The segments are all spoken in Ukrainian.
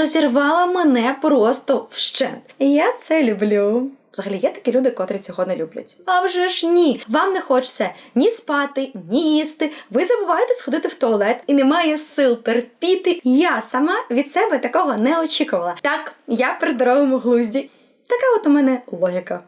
розірвала мене просто вщент. І я це люблю. Взагалі є такі люди, котрі цього не люблять. А вже ж ні. Вам не хочеться ні спати, ні їсти. Ви забуваєте сходити в туалет і немає сил терпіти. Я сама від себе такого не очікувала. Так, я при здоровому глузді. Така от у мене логіка.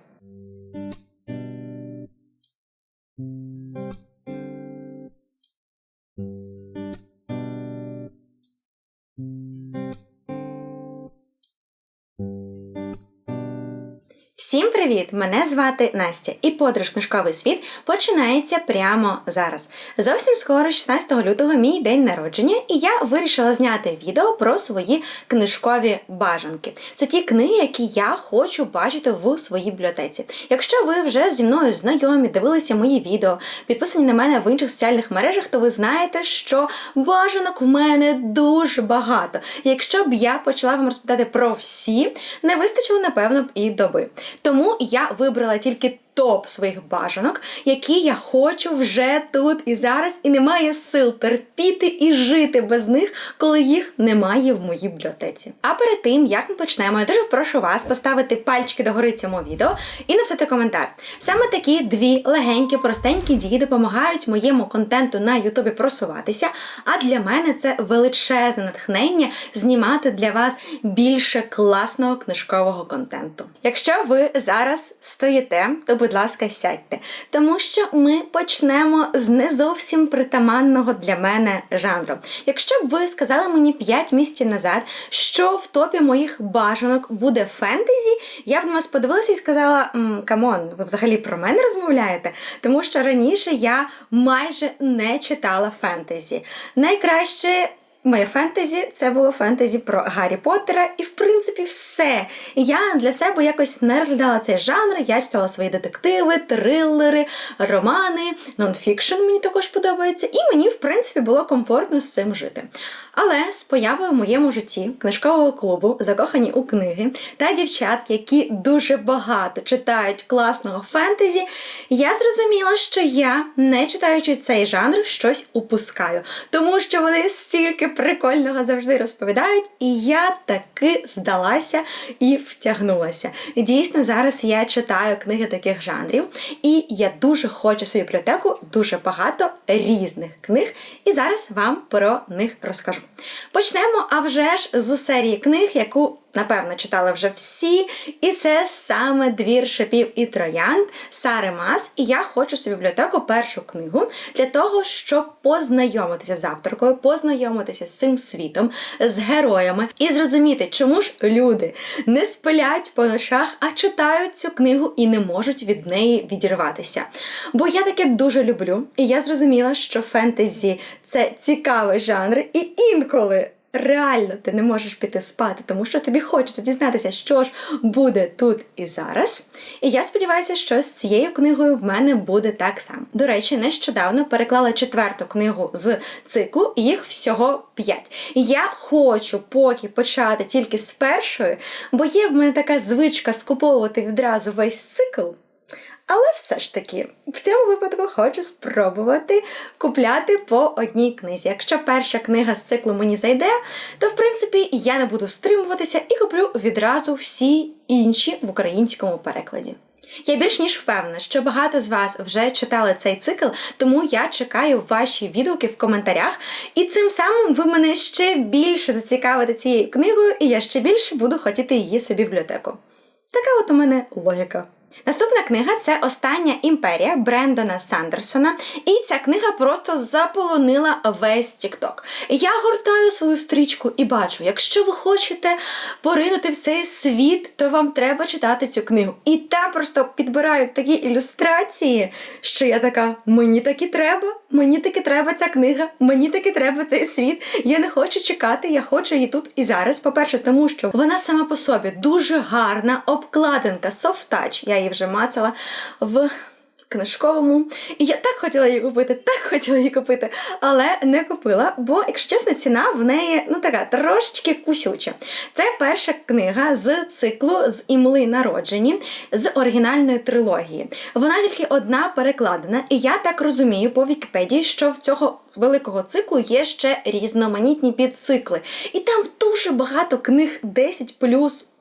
Всім привіт! Мене звати Настя, і подорож книжковий світ починається прямо зараз. Зовсім скоро, 16 лютого, мій день народження, і я вирішила зняти відео про свої книжкові бажанки. Це ті книги, які я хочу бачити в своїй бібліотеці. Якщо ви вже зі мною знайомі, дивилися мої відео, підписані на мене в інших соціальних мережах, то ви знаєте, що бажанок в мене дуже багато. Якщо б я почала вам розповідати про всі, не вистачило, напевно, б і доби. Тому я вибрала тільки топ своїх бажанок, які я хочу вже тут і зараз, і немає сил терпіти і жити без них, коли їх немає в моїй бібліотеці. А перед тим, як ми почнемо, я дуже прошу вас поставити пальчики догори цьому відео і написати коментар. Саме такі дві легенькі, простенькі дії допомагають моєму контенту на Ютубі просуватися. А для мене це величезне натхнення знімати для вас більше класного книжкового контенту. Якщо ви зараз стоїте, то будь ласка, сядьте, тому що ми почнемо з не зовсім притаманного для мене жанру. Якщо б ви сказали мені 5 місяців назад, що в топі моїх бажанок буде фентезі, я б на вас подивилася і сказала: «М, камон, ви взагалі про мене розмовляєте? Тому що раніше я майже не читала фентезі. Найкраще. Моє фентезі це було фентезі про Гаррі Поттера, і в принципі все. Я для себе якось не розглядала цей жанр. Я читала свої детективи, трилери, романи, нонфікшн мені також подобається, і мені, в принципі, було комфортно з цим жити. Але з появою в моєму житті книжкового клубу, закохані у книги та дівчат, які дуже багато читають класного фентезі, я зрозуміла, що я, не читаючи цей жанр, щось упускаю, тому що вони стільки прикольного завжди розповідають, і я таки здалася і втягнулася. Дійсно, зараз я читаю книги таких жанрів, і я дуже хочу свою бібліотеку, дуже багато різних книг, і зараз вам про них розкажу. Почнемо, а вже ж з серії книг, яку Напевно, читали вже всі, і це саме двір шипів і троянд Сари Мас. І я хочу собі бібліотеку першу книгу для того, щоб познайомитися з авторкою, познайомитися з цим світом, з героями і зрозуміти, чому ж люди не спилять по ночах, а читають цю книгу і не можуть від неї відірватися. Бо я таке дуже люблю, і я зрозуміла, що фентезі це цікавий жанр, і інколи реально ти не можеш піти спати, тому що тобі хочеться дізнатися, що ж буде тут і зараз. І я сподіваюся, що з цією книгою в мене буде так само. До речі, нещодавно переклала четверту книгу з циклу, і їх всього п'ять. Я хочу поки почати тільки з першої, бо є в мене така звичка скуповувати відразу весь цикл. Але все ж таки, в цьому випадку хочу спробувати купляти по одній книзі. Якщо перша книга з циклу мені зайде, то в принципі я не буду стримуватися і куплю відразу всі інші в українському перекладі. Я більш ніж впевнена, що багато з вас вже читали цей цикл, тому я чекаю ваші відгуки в коментарях, і цим самим ви мене ще більше зацікавите цією книгою, і я ще більше буду хотіти її собі в бібліотеку. Така от у мене логіка. Наступна книга це Остання імперія Брендона Сандерсона. І ця книга просто заполонила весь Тікток. Я гортаю свою стрічку і бачу, якщо ви хочете поринути в цей світ, то вам треба читати цю книгу. І там просто підбирають такі ілюстрації, що я така: мені таки треба, мені таки треба ця книга, мені таки треба цей світ. Я не хочу чекати, я хочу її тут і зараз. По-перше, тому що вона сама по собі дуже гарна, обкладинка, софт-тач. Я її вже мацала в книжковому. І я так хотіла її купити, так хотіла її купити, але не купила, бо, якщо чесно, ціна в неї ну така трошечки кусюча. Це перша книга з циклу з імли народжені з оригінальної трилогії. Вона тільки одна перекладена, і я так розумію по Вікіпедії, що в цього великого циклу є ще різноманітні підцикли. І там дуже багато книг 10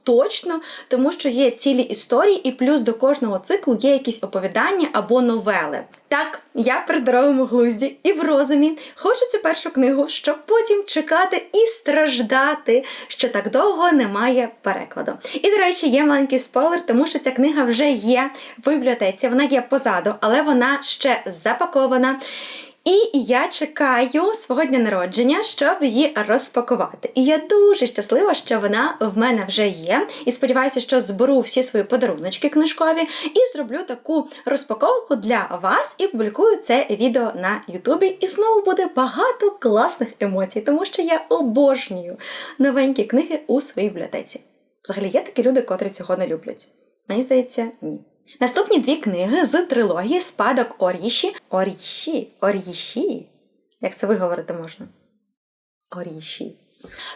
Точно, тому що є цілі історії, і плюс до кожного циклу є якісь оповідання або новели. Так, я при здоровому глузді і в розумі хочу цю першу книгу, щоб потім чекати і страждати, що так довго немає перекладу. І, до речі, є маленький спойлер, тому що ця книга вже є в бібліотеці, вона є позаду, але вона ще запакована. І я чекаю свого дня народження, щоб її розпакувати. І я дуже щаслива, що вона в мене вже є. І сподіваюся, що зберу всі свої подаруночки книжкові і зроблю таку розпаковку для вас і публікую це відео на Ютубі. І знову буде багато класних емоцій, тому що я обожнюю новенькі книги у своїй бібліотеці. Взагалі є такі люди, котрі цього не люблять. Мені здається, ні. Наступні дві книги з трилогії Спадок Оріші. Оріші? Оріші? Як це виговорити можна? Оріші.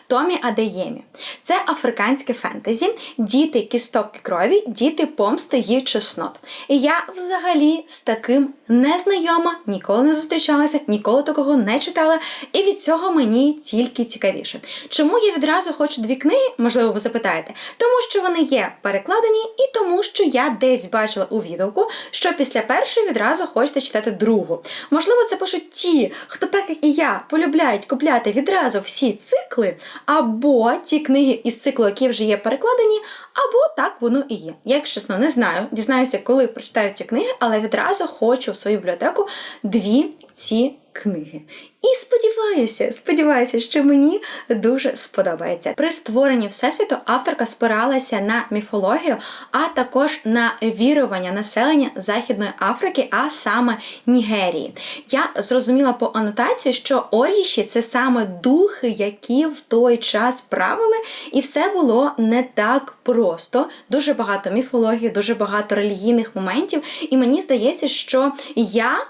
Томі Адеємі. Це африканське фентезі, діти кісток і крові, діти помсти і чеснот. І я взагалі з таким не знайома, ніколи не зустрічалася, ніколи такого не читала, і від цього мені тільки цікавіше. Чому я відразу хочу дві книги, можливо, ви запитаєте? Тому що вони є перекладені, і тому, що я десь бачила у відгуку, що після першої відразу хочете читати другу. Можливо, це пишуть ті, хто так як і я полюбляють купляти відразу всі цикли, або ті книги із циклу, які вже є перекладені, або так воно і є. Я, чесно, не знаю. Дізнаюся, коли прочитаю ці книги, але відразу хочу в свою бібліотеку дві ці книги. І сподіваюся, сподіваюся, що мені дуже сподобається. При створенні всесвіту авторка спиралася на міфологію, а також на вірування населення Західної Африки, а саме Нігерії. Я зрозуміла по анотації, що Оріші це саме духи, які в той час правили, і все було не так просто. Дуже багато міфології, дуже багато релігійних моментів. І мені здається, що я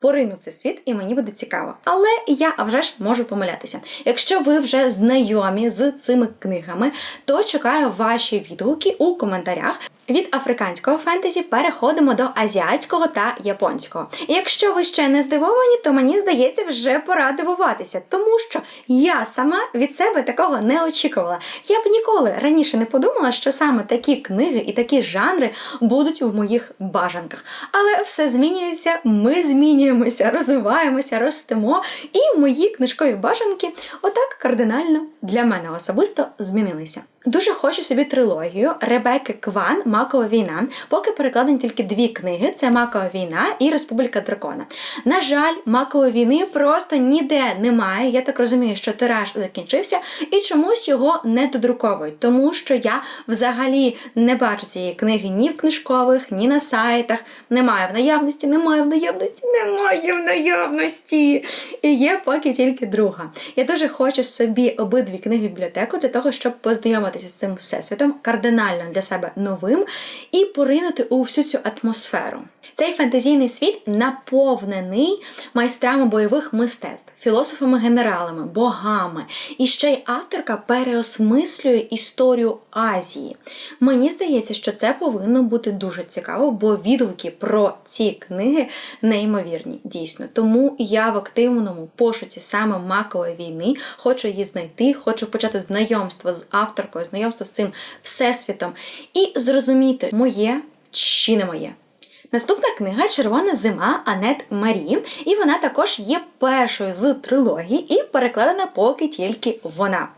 порину в цей світ, і мені буде цікаво. Але я вже ж можу помилятися. Якщо ви вже знайомі з цими книгами, то чекаю ваші відгуки у коментарях. Від африканського фентезі переходимо до азіатського та японського. І якщо ви ще не здивовані, то мені здається, вже пора дивуватися, тому що я сама від себе такого не очікувала. Я б ніколи раніше не подумала, що саме такі книги і такі жанри будуть в моїх бажанках. Але все змінюється, ми змінюємося, розвиваємося, ростемо, і мої книжкові бажанки отак кардинально для мене особисто змінилися. Дуже хочу собі трилогію Ребекки Кван Макова війна. Поки перекладені тільки дві книги: це Макова війна і Республіка Дракона. На жаль, Макової війни просто ніде немає. Я так розумію, що тираж закінчився, і чомусь його не додруковують, тому що я взагалі не бачу цієї книги ні в книжкових, ні на сайтах. Немає в наявності, немає в наявності, немає в наявності. І є поки тільки друга. Я дуже хочу собі обидві книги в бібліотеку для того, щоб познайомитися з цим всесвітом, кардинально для себе новим, і поринути у всю цю атмосферу. Цей фантазійний світ наповнений майстрами бойових мистецтв, філософами-генералами, богами. І ще й авторка переосмислює історію Азії. Мені здається, що це повинно бути дуже цікаво, бо відгуки про ці книги неймовірні, дійсно. Тому я в активному пошуці саме макової війни хочу її знайти, хочу почати знайомство з авторкою, знайомство з цим всесвітом і зрозуміти, моє чи не моє. Наступна книга Червона зима Анет Марі, і вона також є першою з трилогії і перекладена поки тільки вона.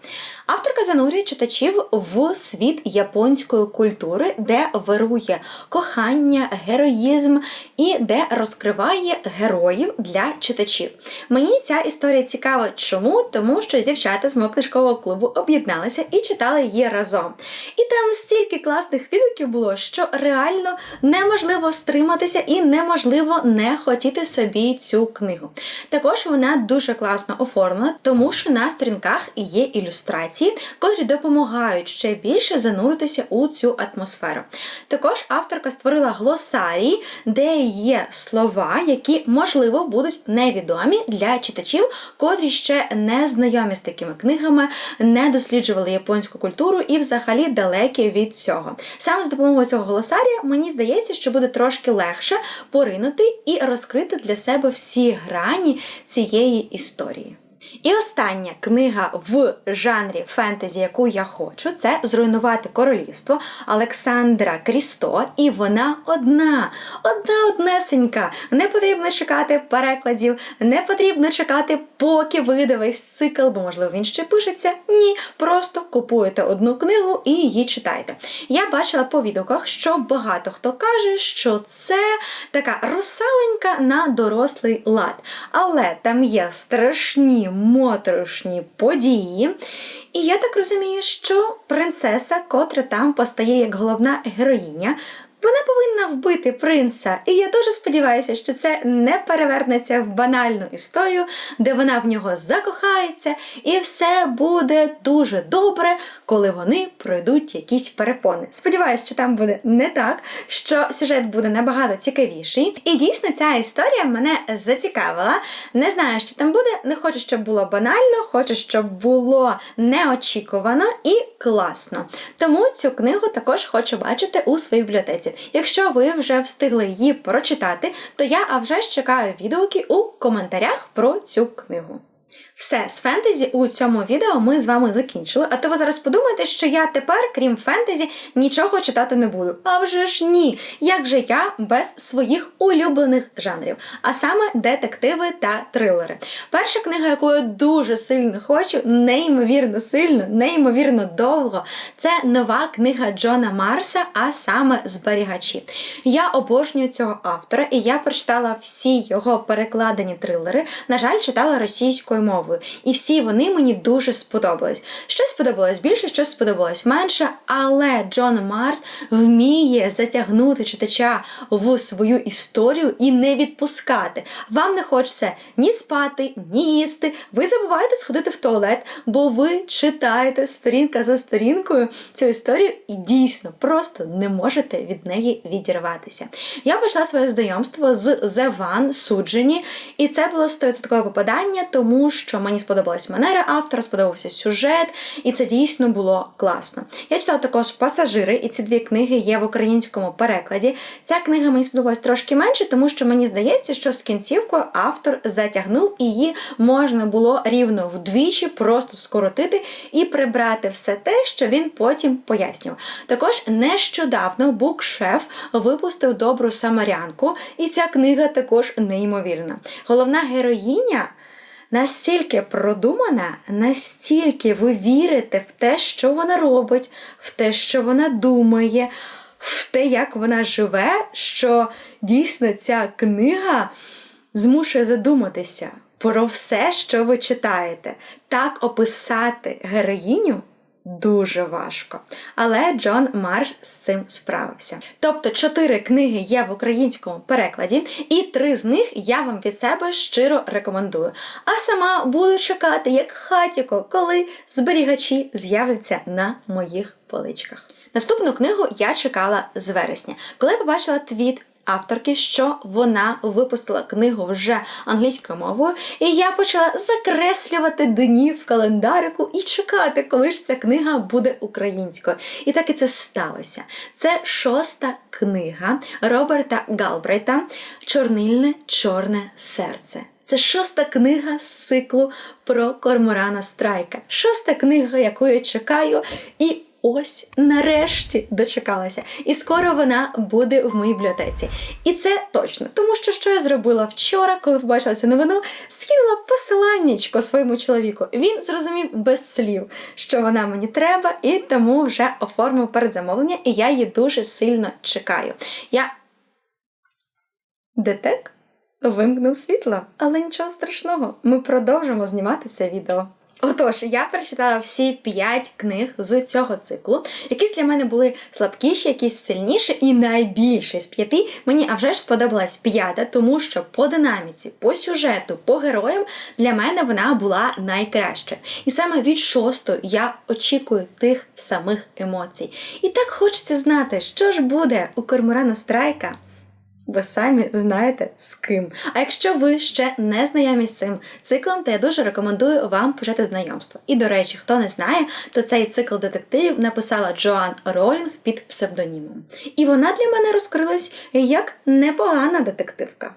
Авторка занурює читачів в світ японської культури, де вирує кохання, героїзм і де розкриває героїв для читачів. Мені ця історія цікава. Чому? Тому що дівчата з мого книжкового клубу об'єдналися і читали її разом. І там стільки класних відгуків було, що реально неможливо стриматися і неможливо не хотіти собі цю книгу. Також вона дуже класно оформлена, тому що на сторінках є ілюстрації ілюстрації, котрі допомагають ще більше зануритися у цю атмосферу. Також авторка створила глосарій, де є слова, які, можливо, будуть невідомі для читачів, котрі ще не знайомі з такими книгами, не досліджували японську культуру і взагалі далекі від цього. Саме з допомогою цього глосарія мені здається, що буде трошки легше поринути і розкрити для себе всі грані цієї історії. І остання книга в жанрі фентезі, яку я хочу, це Зруйнувати королівство Олександра Крісто. І вона одна, одна однесенька. Не потрібно чекати перекладів, не потрібно чекати, поки вийде цикл, бо, можливо, він ще пишеться. Ні, просто купуєте одну книгу і її читайте. Я бачила по відгуках, що багато хто каже, що це така русаленька на дорослий лад. Але там є страшні моторошні події. І я так розумію, що принцеса, котра там постає як головна героїня, повинна вбити принца. І я дуже сподіваюся, що це не перевернеться в банальну історію, де вона в нього закохається, і все буде дуже добре, коли вони пройдуть якісь перепони. Сподіваюся, що там буде не так, що сюжет буде набагато цікавіший. І дійсно ця історія мене зацікавила. Не знаю, що там буде. Не хочу, щоб було банально, хочу, щоб було неочікувано і класно. Тому цю книгу також хочу бачити у своїй бібліотеці. Якщо ви вже встигли її прочитати, то я а вже ж чекаю відгуки у коментарях про цю книгу. Все, з фентезі у цьому відео ми з вами закінчили. А то ви зараз подумаєте, що я тепер, крім фентезі, нічого читати не буду. А вже ж ні. Як же я без своїх улюблених жанрів, а саме детективи та трилери. Перша книга, яку я дуже сильно хочу, неймовірно сильно, неймовірно довго. Це нова книга Джона Марса, а саме Зберігачі. Я обожнюю цього автора, і я прочитала всі його перекладені трилери. На жаль, читала російською мовою. І всі вони мені дуже сподобались. Щось сподобалось більше, щось сподобалось менше, але Джон Марс вміє затягнути читача в свою історію і не відпускати. Вам не хочеться ні спати, ні їсти. Ви забуваєте сходити в туалет, бо ви читаєте сторінка за сторінкою цю історію і дійсно просто не можете від неї відірватися. Я почала своє знайомство з The One суджені, і це було 100% попадання, тому що мені сподобалась манера автора, сподобався сюжет, і це дійсно було класно. Я читала також пасажири, і ці дві книги є в українському перекладі. Ця книга мені сподобалась трошки менше, тому що мені здається, що з кінцівкою автор затягнув і її можна було рівно вдвічі просто скоротити і прибрати все те, що він потім пояснював. Також нещодавно букшеф випустив добру самарянку, і ця книга також неймовірна. Головна героїня настільки продумана, настільки ви вірите в те, що вона робить, в те, що вона думає, в те, як вона живе, що дійсно ця книга змушує задуматися про все, що ви читаєте. Так описати героїню. Дуже важко. Але Джон Марш з цим справився. Тобто чотири книги є в українському перекладі, і три з них я вам від себе щиро рекомендую. А сама буду чекати, як хатіко, коли зберігачі з'являться на моїх поличках. Наступну книгу я чекала з вересня, коли побачила твіт авторки, що вона випустила книгу вже англійською мовою, і я почала закреслювати дні в календарику і чекати, коли ж ця книга буде українською. І так і це сталося. Це шоста книга Роберта Галбрейта Чорнильне чорне серце. Це шоста книга з циклу про Корморана Страйка. Шоста книга, яку я чекаю, і ось нарешті дочекалася. І скоро вона буде в моїй бібліотеці. І це точно, тому що що я зробила вчора, коли побачила цю новину, скинула посиланнячко своєму чоловіку. Він зрозумів без слів, що вона мені треба, і тому вже оформив передзамовлення, і я її дуже сильно чекаю. Я Детек вимкнув світло, але нічого страшного. Ми продовжимо знімати це відео. Отож, я прочитала всі п'ять книг з цього циклу. Якісь для мене були слабкіші, якісь сильніші, і найбільше з п'яти мені а вже ж сподобалась п'ята, тому що по динаміці, по сюжету, по героям для мене вона була найкраща. І саме від шостої я очікую тих самих емоцій. І так хочеться знати, що ж буде у Корморана Страйка. Ви самі знаєте з ким. А якщо ви ще не знайомі з цим циклом, то я дуже рекомендую вам почати знайомство. І до речі, хто не знає, то цей цикл детективів написала Джоан Ролінг під псевдонімом. І вона для мене розкрилась як непогана детективка.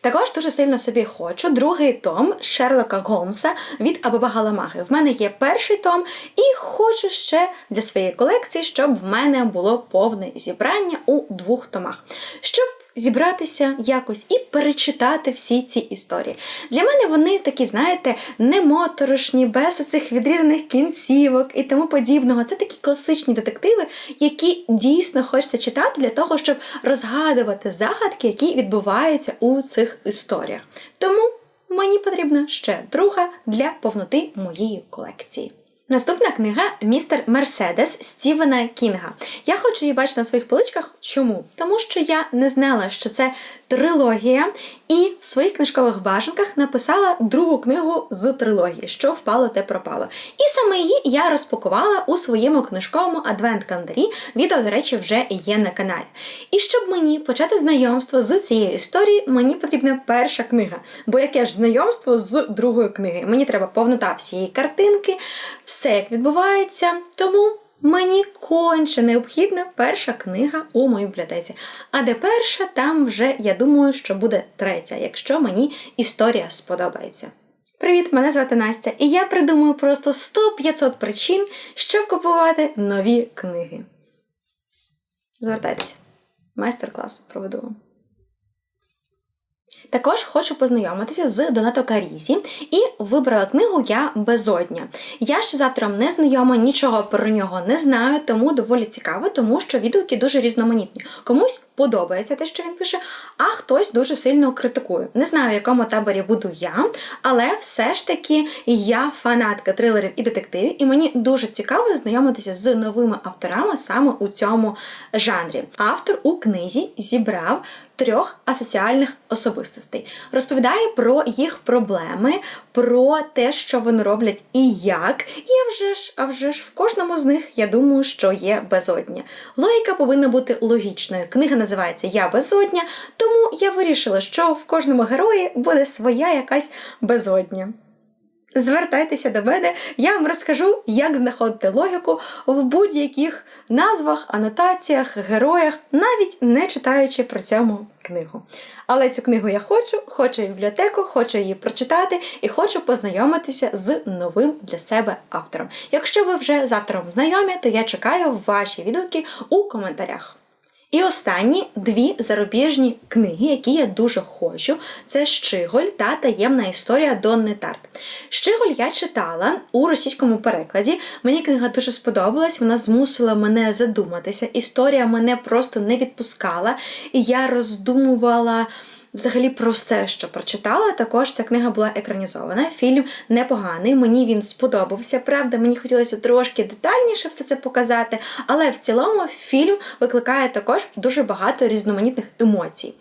Також дуже сильно собі хочу другий том Шерлока Голмса від Абаба Галамахи. В мене є перший том, і хочу ще для своєї колекції, щоб в мене було повне зібрання у двох томах. Щоб зібратися якось і перечитати всі ці історії. Для мене вони такі, знаєте, не моторошні, без цих відрізаних кінцівок і тому подібного. Це такі класичні детективи, які дійсно хочеться читати для того, щоб розгадувати загадки, які відбуваються у цих історіях. Тому мені потрібна ще друга для повноти моєї колекції. Наступна книга Містер Мерседес Стівена Кінга. Я хочу її бачити на своїх поличках. Чому? Тому що я не знала, що це трилогія, і в своїх книжкових бажанках написала другу книгу з трилогії, що впало, те пропало. І саме її я розпакувала у своєму книжковому адвент-календарі. Відео, до речі, вже є на каналі. І щоб мені почати знайомство з цією історією, мені потрібна перша книга. Бо яке ж знайомство з другою книгою? Мені треба повнота всієї картинки, все як відбувається. Тому. Мені конче необхідна перша книга у моїй бібліотеці. А де перша, там вже я думаю, що буде третя, якщо мені історія сподобається. Привіт, мене звати Настя, і я придумую просто 100-500 причин, щоб купувати нові книги. Звертайтеся, майстер-клас проведу вам. Також хочу познайомитися з Донато Карізі і вибрала книгу Я безодня. Я ще з автором не знайома, нічого про нього не знаю, тому доволі цікаво, тому що відгуки дуже різноманітні. Комусь подобається те, що він пише, а хтось дуже сильно критикує. Не знаю, в якому таборі буду я, але все ж таки я фанатка трилерів і детективів, і мені дуже цікаво знайомитися з новими авторами саме у цьому жанрі. Автор у книзі зібрав трьох асоціальних особистостей. Розповідає про їх проблеми, про те, що вони роблять і як. І вже ж, а вже ж в кожному з них я думаю, що є безодня. Логіка повинна бути логічною. Книга називається Я безодня, тому я вирішила, що в кожному герої буде своя якась безодня. Звертайтеся до мене, я вам розкажу, як знаходити логіку в будь-яких назвах, анотаціях, героях, навіть не читаючи про цьому книгу. Але цю книгу я хочу, хочу бібліотеку, хочу її прочитати і хочу познайомитися з новим для себе автором. Якщо ви вже з автором знайомі, то я чекаю ваші відгуки у коментарях. І останні дві зарубіжні книги, які я дуже хочу, це Щиголь та таємна історія Донни Тарт. Щиголь я читала у російському перекладі. Мені книга дуже сподобалась, вона змусила мене задуматися. Історія мене просто не відпускала, і я роздумувала. Взагалі про все, що прочитала. Також ця книга була екранізована. Фільм непоганий, мені він сподобався. Правда, мені хотілося трошки детальніше все це показати, але в цілому фільм викликає також дуже багато різноманітних емоцій.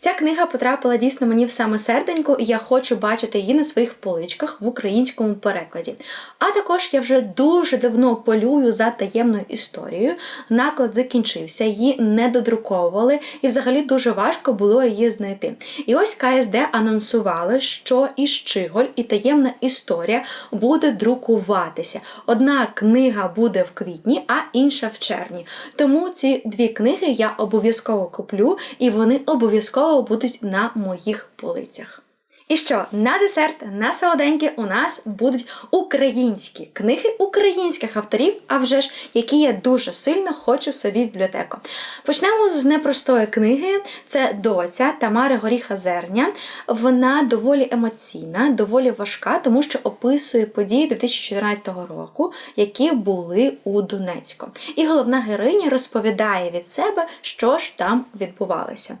Ця книга потрапила дійсно мені в саме серденько, і я хочу бачити її на своїх поличках в українському перекладі. А також я вже дуже давно полюю за таємною історією. Наклад закінчився, її не додруковували, і взагалі дуже важко було її знайти. І ось КСД анонсували, що і Щиголь, і таємна історія буде друкуватися. Одна книга буде в квітні, а інша в червні. Тому ці дві книги я обов'язково куплю, і вони обов'язково будуть на моїх полицях. І що на десерт, на солоденьке у нас будуть українські книги українських авторів, а вже ж які я дуже сильно хочу собі в бібліотеку. Почнемо з непростої книги. Це доця Тамари Горіха Зерня. Вона доволі емоційна, доволі важка, тому що описує події 2014 року, які були у Донецьку. І головна героїня розповідає від себе, що ж там відбувалося.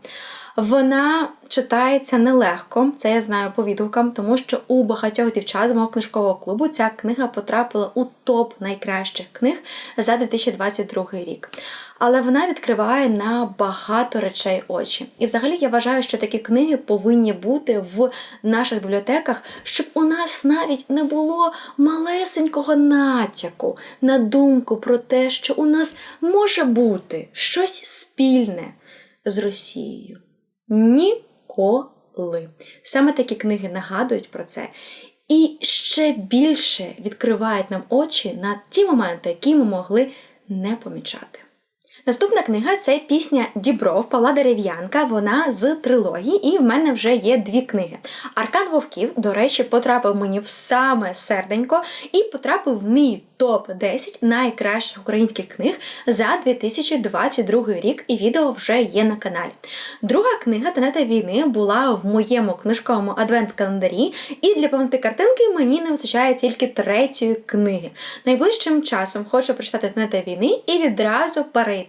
Вона читається нелегко, це я знаю по відгукам, тому що у багатьох дівчат з мого книжкового клубу ця книга потрапила у топ найкращих книг за 2022 рік. Але вона відкриває на багато речей очі. І взагалі я вважаю, що такі книги повинні бути в наших бібліотеках, щоб у нас навіть не було малесенького натяку на думку про те, що у нас може бути щось спільне з Росією. Ніколи. Саме такі книги нагадують про це. І ще більше відкривають нам очі на ті моменти, які ми могли не помічати. Наступна книга це пісня Дібров Павла Дерев'янка. Вона з трилогії, і в мене вже є дві книги. Аркан Вовків, до речі, потрапив мені в саме серденько і потрапив в мій топ-10 найкращих українських книг за 2022 рік, і відео вже є на каналі. Друга книга Тенета війни була в моєму книжковому адвент-календарі, і для повноти картинки мені не вистачає тільки третьої книги. Найближчим часом хочу прочитати Тенета війни і відразу перейти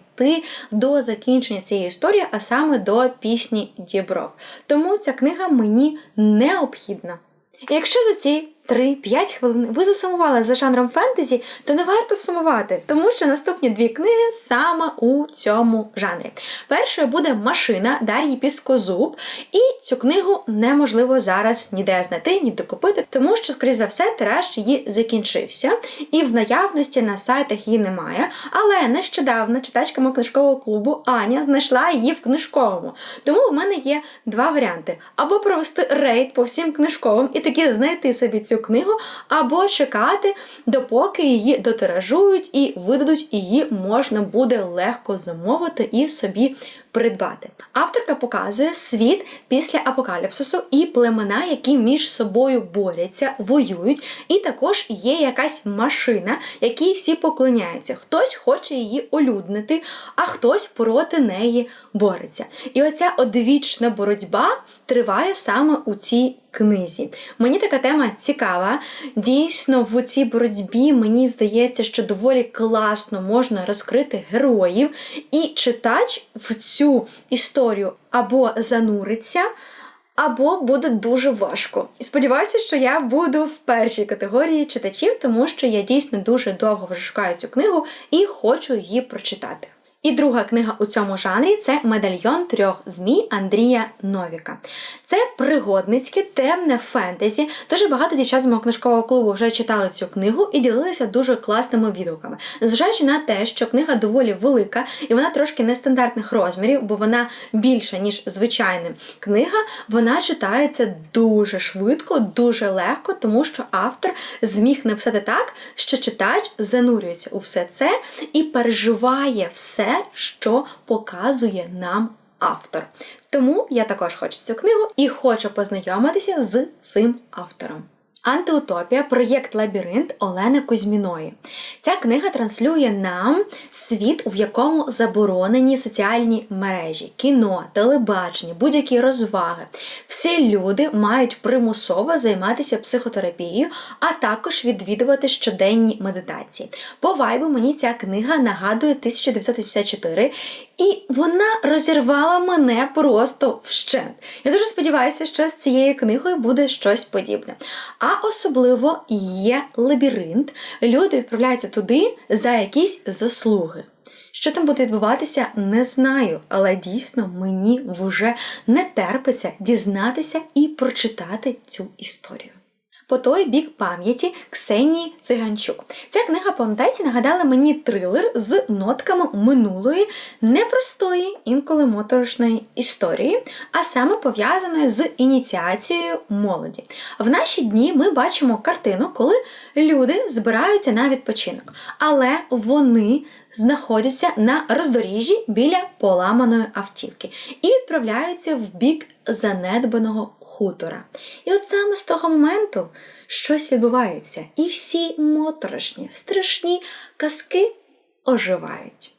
до закінчення цієї історії, а саме до пісні Дібров. Тому ця книга мені необхідна. Якщо за ці 3-5 хвилин ви засумували за жанром фентезі, то не варто сумувати, тому що наступні дві книги саме у цьому жанрі. Першою буде машина Дар'ї Піскозуб, і цю книгу неможливо зараз ніде знайти, ні докупити, тому що, скоріш за все, тираж її закінчився, і в наявності на сайтах її немає. Але нещодавно читачка мого книжкового клубу Аня знайшла її в книжковому. Тому в мене є два варіанти: або провести рейд по всім книжковим і таки знайти собі цю книгу, або чекати, допоки її дотиражують і видадуть, її можна буде легко замовити і собі придбати. Авторка показує світ після апокаліпсису і племена, які між собою борються, воюють, і також є якась машина, якій всі поклоняються. Хтось хоче її олюднити, а хтось проти неї бореться. І оця одвічна боротьба триває саме у цій книзі. Мені така тема цікава. Дійсно, в цій боротьбі мені здається, що доволі класно можна розкрити героїв, і читач в цю історію або зануриться. Або буде дуже важко. І сподіваюся, що я буду в першій категорії читачів, тому що я дійсно дуже довго вже шукаю цю книгу і хочу її прочитати. І друга книга у цьому жанрі це Медальйон трьох змій Андрія Новіка. Це пригодницьке темне фентезі. Дуже багато дівчат з мого книжкового клубу вже читали цю книгу і ділилися дуже класними відгуками. Незважаючи на те, що книга доволі велика і вона трошки нестандартних розмірів, бо вона більша, ніж звичайна книга, вона читається дуже швидко, дуже легко, тому що автор зміг написати так, що читач занурюється у все це і переживає все що показує нам автор. Тому я також хочу цю книгу і хочу познайомитися з цим автором. Антиутопія проєкт Лабіринт Олени Кузьміної. Ця книга транслює нам світ, у якому заборонені соціальні мережі, кіно, телебачення, будь-які розваги. Всі люди мають примусово займатися психотерапією, а також відвідувати щоденні медитації. По вайбу мені ця книга нагадує 1984, і вона розірвала мене просто вщент. Я дуже сподіваюся, що з цією книгою буде щось подібне. А особливо є лабіринт. Люди відправляються туди за якісь заслуги. Що там буде відбуватися, не знаю, але дійсно мені вже не терпиться дізнатися і прочитати цю історію по той бік пам'яті Ксенії Циганчук. Ця книга по нотації нагадала мені трилер з нотками минулої, непростої, інколи моторошної історії, а саме пов'язаної з ініціацією молоді. В наші дні ми бачимо картину, коли люди збираються на відпочинок, але вони знаходяться на роздоріжжі біля поламаної автівки і відправляються в бік занедбаного хутора. І от саме з того моменту щось відбувається, і всі моторошні, страшні казки оживають.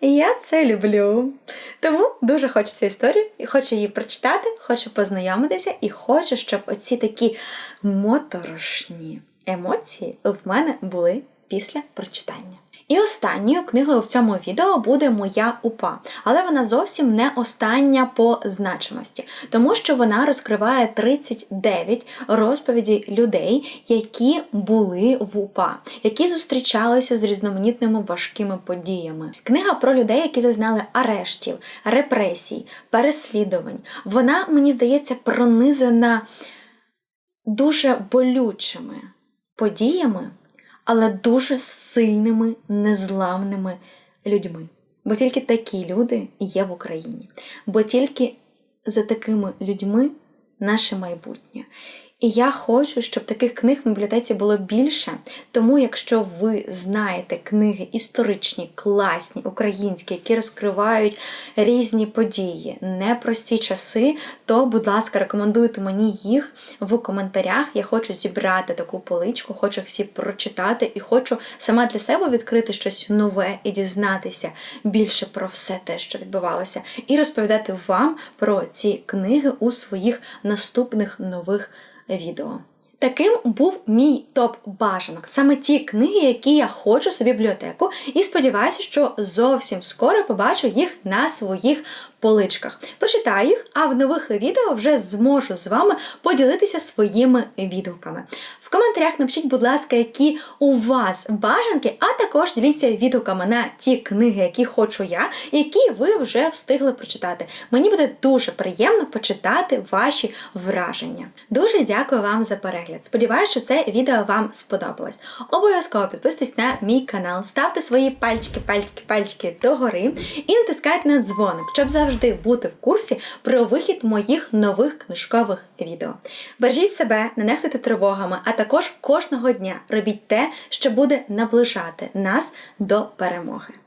І я це люблю. Тому дуже хочу цю історію, і хочу її прочитати, хочу познайомитися, і хочу, щоб оці такі моторошні емоції в мене були після прочитання. І останньою книгою в цьому відео буде моя упа, але вона зовсім не остання по значимості, тому що вона розкриває 39 розповідей людей, які були в УПА, які зустрічалися з різноманітними важкими подіями. Книга про людей, які зазнали арештів, репресій, переслідувань. Вона, мені здається, пронизана дуже болючими подіями, але дуже сильними, незламними людьми. Бо тільки такі люди є в Україні. Бо тільки за такими людьми наше майбутнє. І я хочу, щоб таких книг в бібліотеці було більше. Тому, якщо ви знаєте книги історичні, класні, українські, які розкривають різні події, непрості часи, то, будь ласка, рекомендуйте мені їх в коментарях. Я хочу зібрати таку поличку, хочу всі прочитати і хочу сама для себе відкрити щось нове і дізнатися більше про все те, що відбувалося, і розповідати вам про ці книги у своїх наступних нових відео. Таким був мій топ бажанок. Саме ті книги, які я хочу собі в бібліотеку, і сподіваюся, що зовсім скоро побачу їх на своїх поличках. Прочитаю їх, а в нових відео вже зможу з вами поділитися своїми відгуками. В коментарях напишіть, будь ласка, які у вас бажанки, а також діліться відгуками на ті книги, які хочу я, які ви вже встигли прочитати. Мені буде дуже приємно почитати ваші враження. Дуже дякую вам за перегляд. Сподіваюся, що це відео вам сподобалось. Обов'язково підписуйтесь на мій канал, ставте свої пальчики, пальчики, пальчики догори і натискайте на дзвоник, щоб завжди бути в курсі про вихід моїх нових книжкових відео. Бережіть себе, не нехтуйте тривогами, а також кожного дня робіть те, що буде наближати нас до перемоги.